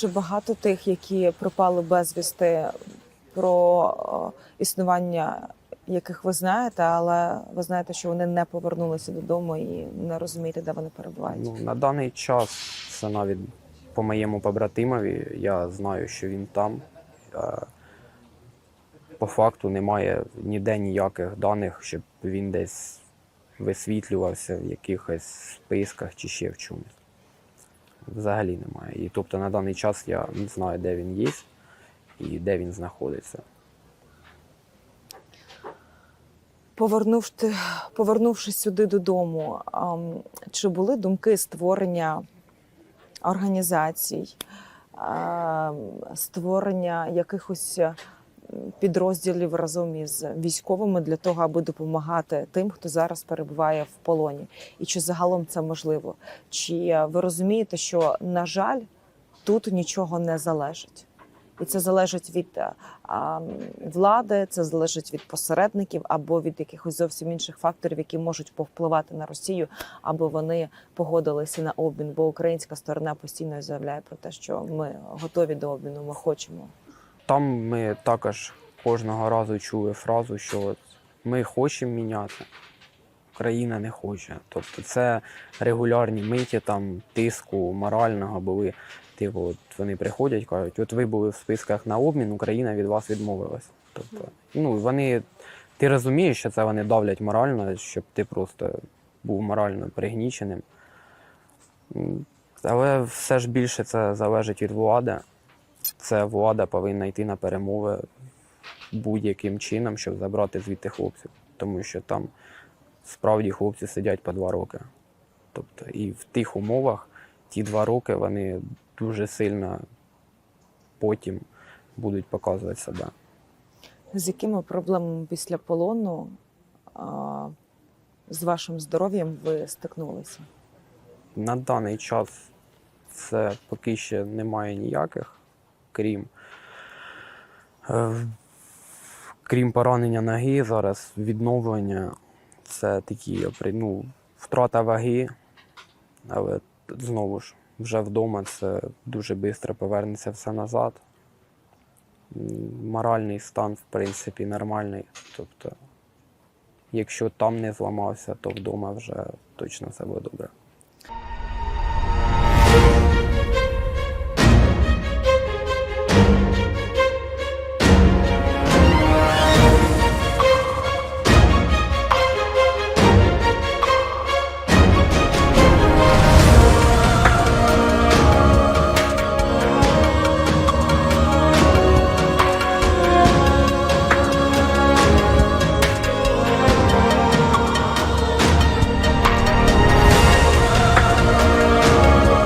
Чи багато тих, які пропали безвісти, про е, існування яких ви знаєте, але ви знаєте, що вони не повернулися додому і не розумієте, де вони перебувають? Ну, на даний час це навіть по моєму побратимові, я знаю, що він там. Е, По факту немає ніде ніяких даних, щоб він десь висвітлювався в якихось списках чи ще в чомусь. Взагалі немає. І тобто на даний час я не знаю, де він є і де він знаходиться. Повернувши, сюди додому, чи були думки створення організацій, створення якихось підрозділів разом із військовими для того, аби допомагати тим, хто зараз перебуває в полоні? І чи загалом це можливо? Чи ви розумієте, що, на жаль, тут нічого не залежить? І це залежить від е, а, влади, це залежить від посередників або від якихось зовсім інших факторів, які можуть повпливати на Росію, аби вони погодилися на обмін. Бо українська сторона постійно заявляє про те, що ми готові до обміну, ми хочемо. Там ми також кожного разу чули фразу, що от ми хочемо міняти, Україна не хоче. Тобто це регулярні миті там тиску морального були. Типу, от вони приходять, кажуть, от ви були в списках на обмін, Україна від вас відмовилась. Тобто, ну вони, ти розумієш, що це вони давлять морально, щоб ти просто був морально пригніченим. Але все ж більше це залежить від влади це влада повинна йти на перемови будь-яким чином, щоб забрати звідти хлопців. Тому що там справді хлопці сидять по два роки. Тобто, і в тих умовах ті два роки вони дуже сильно потім будуть показувати себе. З якими проблемами після полону а, з вашим здоров'ям ви стикнулися? На даний час це поки ще немає ніяких, крім, е, крім поранення ноги, зараз відновлення це такі ну, втрата ваги, але знову ж вже вдома це дуже швидко повернеться все назад. Моральний стан, в принципі, нормальний. Тобто, якщо там не зламався, то вдома вже точно все буде добре.